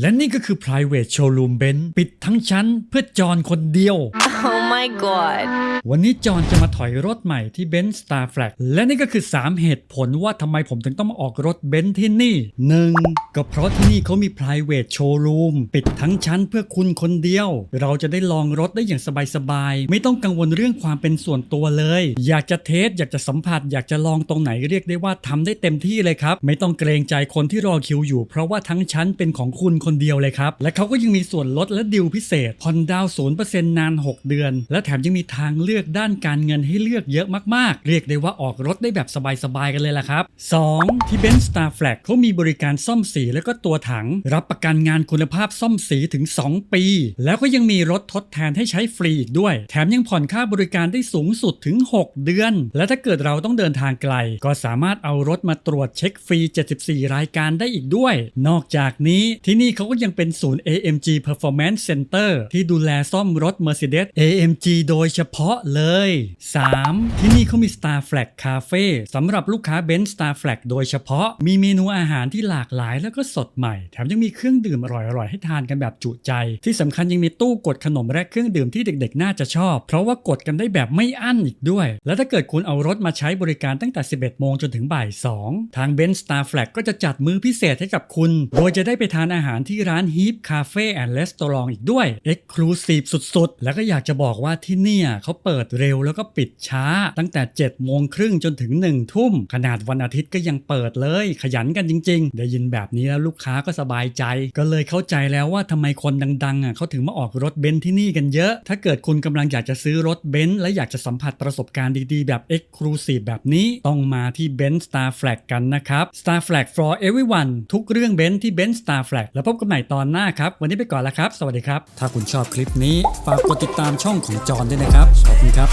และนี่ก็คือ private showroom Benz ปิดทั้งชั้นเพื่อจอนคนเดียว my god. วันนี้จอห์นจะมาถอยรถใหม่ที่ Benz Star Flag และนี่ก็คือ 3 เหตุผลว่าทำไมผมถึงต้องมาออกรถเบนซ์ที่นี่ 1. ก็เพราะที่นี่เขามี private showroom ปิดทั้งชั้นเพื่อคุณคนเดียว เราจะได้ลองรถได้อย่างสบายๆ ไม่ต้องกังวลเรื่องความเป็นส่วนตัวเลย อยากจะเทส อยากจะสัมผัส อยากจะลองตรงไหนเรียกได้ว่าทำได้เต็มที่เลยครับ ไม่ต้องเกรงใจคนที่รอคิวอยู่ เพราะว่าทั้งชั้นเป็นของคุณคนเดียวเลยครับและเขาก็ยังมีส่วนลดและดิวพิเศษผ่อนดาวน์0%นาน 6 เดือนและแถมยังมีทางเลือกด้านการเงินให้เลือกเยอะมากๆ เรียกได้ว่าออกรถได้แบบสบายๆกันเลยล่ะครับ 2. ที่ Benz Star Flag เขามีบริการซ่อมสี แล้วก็ตัวถัง รับประกันงานคุณภาพซ่อมสีถึง 2 ปี แล้วก็ยังมีรถทดแทนให้ใช้ฟรีอีกด้วย แถมยังผ่อนค่าบริการได้สูงสุดถึง 6 เดือน และถ้าเกิดเราต้องเดินทางไกล ก็สามารถเอารถมาตรวจเช็คฟรี 74 รายการได้อีกด้วย นอกจากนี้ที่นี่เขาก็ยังเป็นศูนย์ AMG Performance Center ที่ดูแลซ่อมรถ Mercedes AMG โดยเฉพาะเลย 3. ที่นี่เขามี Star Flag Cafe สำหรับลูกค้า Benz Star Flag โดยเฉพาะมีเมนูอาหารที่หลากหลายแล้วก็สดใหม่ แถมยังมีเครื่องดื่มอร่อยๆ ให้ทานกันแบบจุใจ ที่สำคัญยังมีตู้กดขนมและเครื่องดื่มที่เด็กๆ น่าจะชอบ เพราะว่ากดกันได้แบบไม่อั้นอีกด้วย และถ้าเกิดคุณเอารถมาใช้บริการตั้งแต่ 11 โมงจนถึงบ่าย 2 ทาง Benz Star Flag ก็จะจัดมื้อพิเศษให้กับคุณ โดยจะได้ไปทานอาหารที่ร้าน Heap Cafe and Restaurant อีกด้วย Exclusive สุดๆ แล้วก็อยากจะบอกว่าว่าที่เนี่ยเขาเปิดเร็วแล้วก็ปิดช้า ตั้งแต่7โมงครึ่งจนถึง1ทุ่ม ขนาดวันอาทิตย์ก็ยังเปิดเลย ขยันกันจริง ๆ ได้ยินแบบนี้แล้วลูกค้าก็สบายใจ ก็เลยเข้าใจแล้วว่าทำไมคนดังๆอะเขาถึงมาออกรถเบนซ์ที่นี่กันเยอะ ถ้าเกิดคุณกำลังอยากจะซื้อรถเบนซ์และอยากจะสัมผัสประสบการณ์ดีๆ แบบ Exclusive แบบนี้ต้องมาที่ Benz Star Flag กันนะครับ Star Flag for everyone ทุกเรื่องเบนซ์ที่ Benz Star Flag แล้วพบกันใหม่ตอนหน้าครับ วันนี้ไปก่อนแล้วครับ สวัสดีครับ ถ้าคุณชอบคลิปนี้ ฝากกดติดตามช่องของจอนด้วยนะครับ ขอบคุณครับ